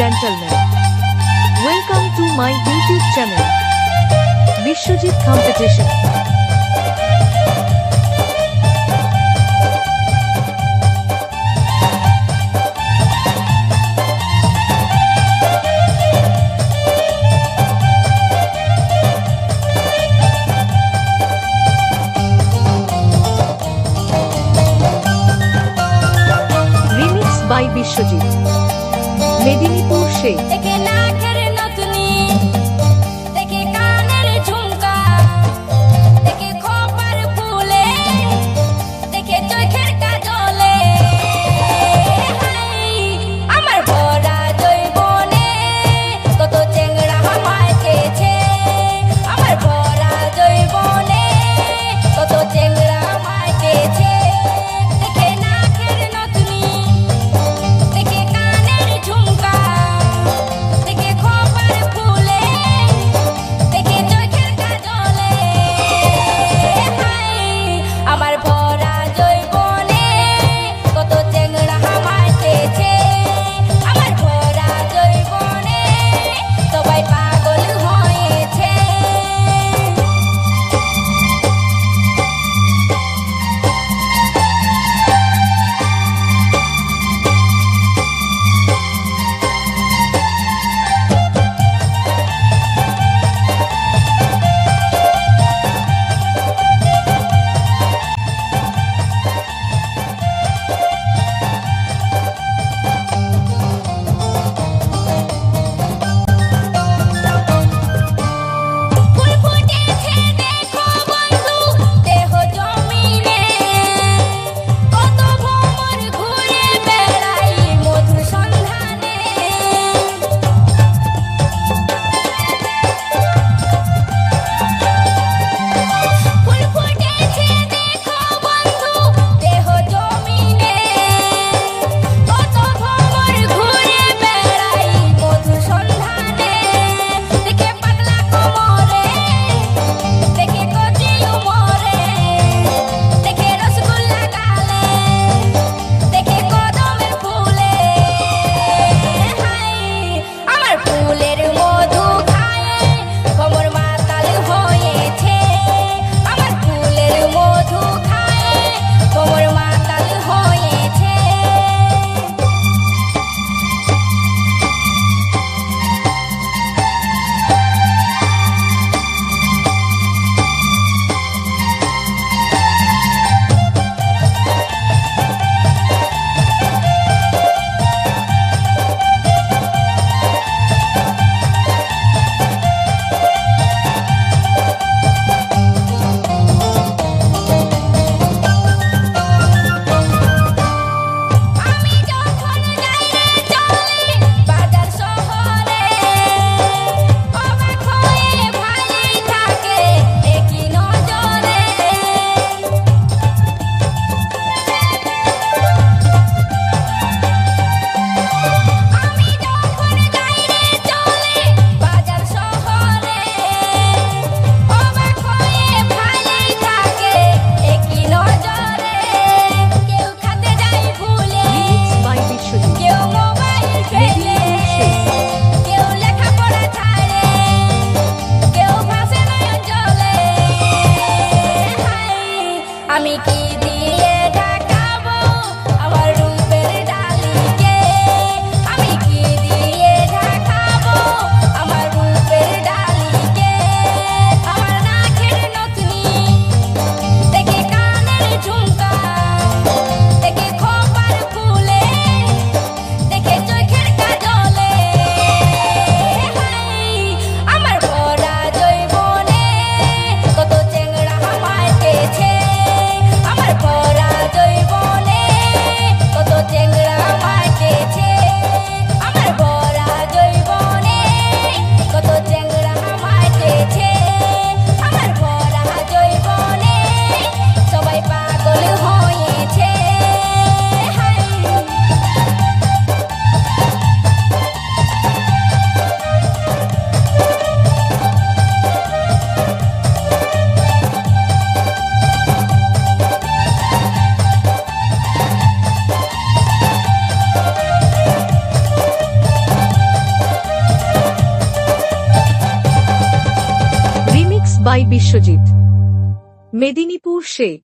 Gentleman welcome to my YouTube channel Biswajit competition by Vishwajit. Medinipur সেই by Biswajit. Medinipur সে